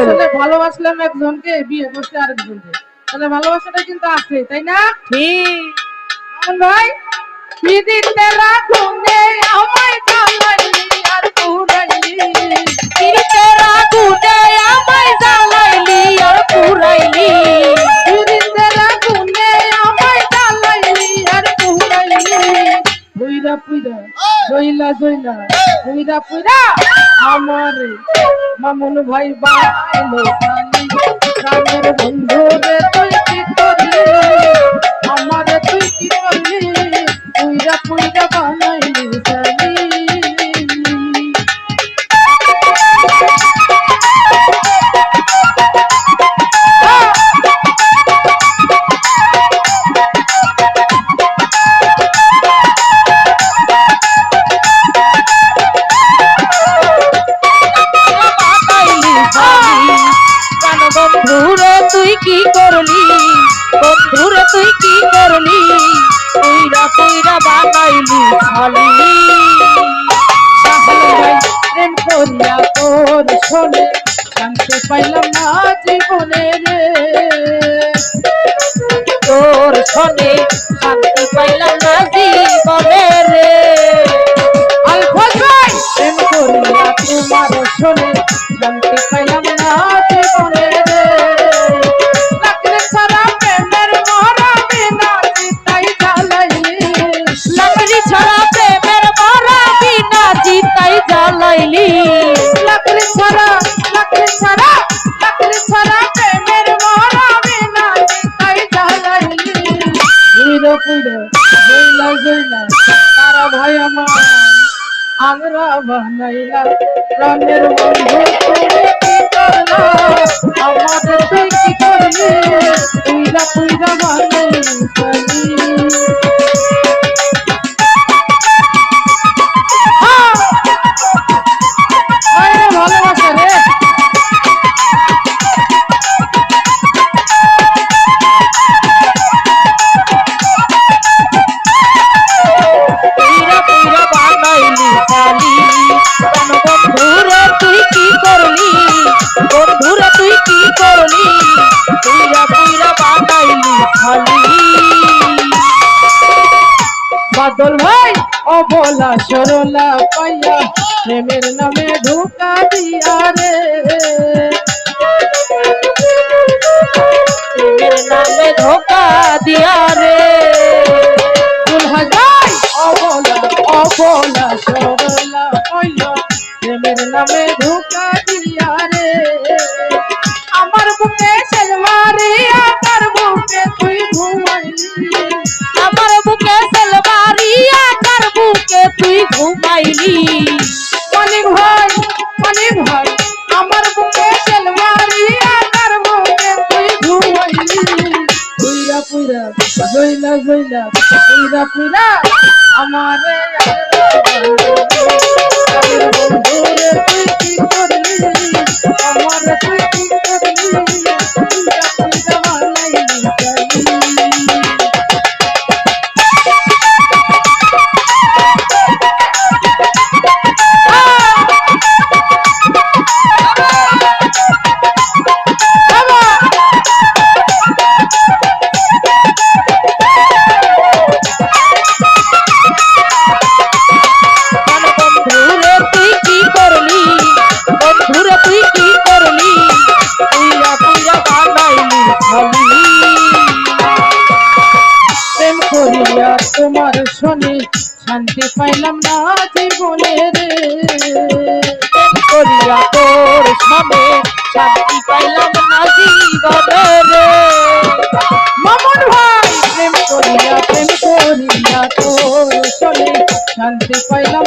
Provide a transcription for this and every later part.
আসলে ভালোবাসলাম একজনকে বিয়ে করতে আরেকজনকে। তাহলে ভালোবাসাটা কিন্তু আছে তাই না? ঠিক মামুন ভাই বিদিতে রাখুনে আমায় জ্বালাইলি আর পুরাইলি। পিরিতে রাগুনে আমায় জ্বালাইলি আর পুরাইলি। বিদিতে রাখুনে আমায় জ্বালাইলি আর পুরাইলি। বুইরা পুইরা জইলা জইলা। বুইরা পুইরা আমারে। মামুন ভাই বাইলো প্রাণের বন্ধু করলি? বন্ধুরে, তুই কি করলি? পুইরা পুইরা বানাইলি ভাই প্রেম করিয়া তোর শোনে, জানতে পাইলাম না জীবনে রে। তোর শোনে শান্তি পাইলাম না জীবনে রে। তোমার শোনে তারা ভাই আমার আমরা বানাইলা প্রাণের বন্ধু তুমি কি করলা? আমাদের তুই কি করলি পুইরা বন্ধুরে, তুই কি করলি? বন্ধুরে, তুই কি করলি? বাদল ভাই, অবলা সরলা পাইয়া প্রেমের নামে ধোকা দিয়া রে। প্রেমের নামে ধোকা দিয়া রে। প্রেমের নামে ধোকা দিয়া রে আমার বুকে সেলমারিয়া তার বুকে তুই ঘুমাইলি আমার বুকে সেলবারিয়া কার বুকে তুই ঘুমাইলি মানিক ভাই মানিক ভাই আমার বুকে সেলমারিয়া তার বুকে তুই ঘুমাইলি পুইরা পুইরা জইলা জইলা পুইরা পুইরা আমারে তোমার শনি শান্তি পাইলাম না জীবনে রে। করিয়া তোর সামনে শান্তি পাইলাম না জীবনে রে। মামুন ভাই, প্রেম করিয়া প্রেম করিয়া তোর শনি শান্তি পাইলাম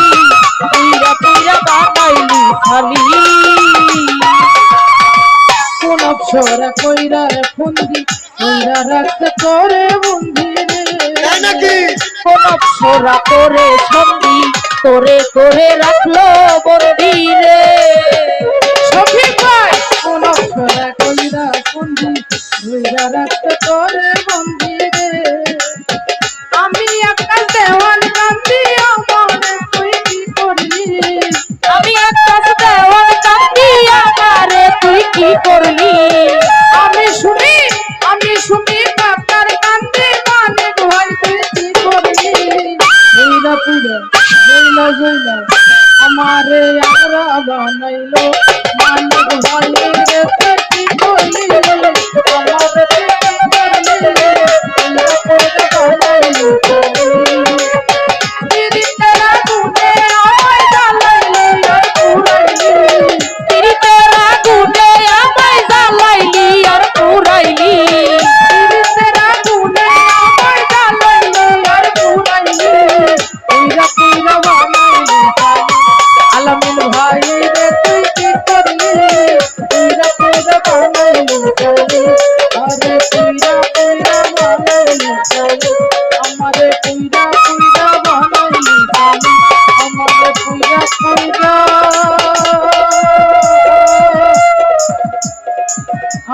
আমি কোন ছড়া কইরা ফুন্দি কইরা রাখতে করে মন্দিরে কোন ছড়া করে সন্ধি করে করে রাখল বরদিরে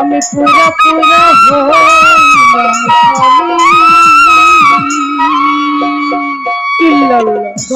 আমি পুরা পুরা ইল্লাল্লাহ।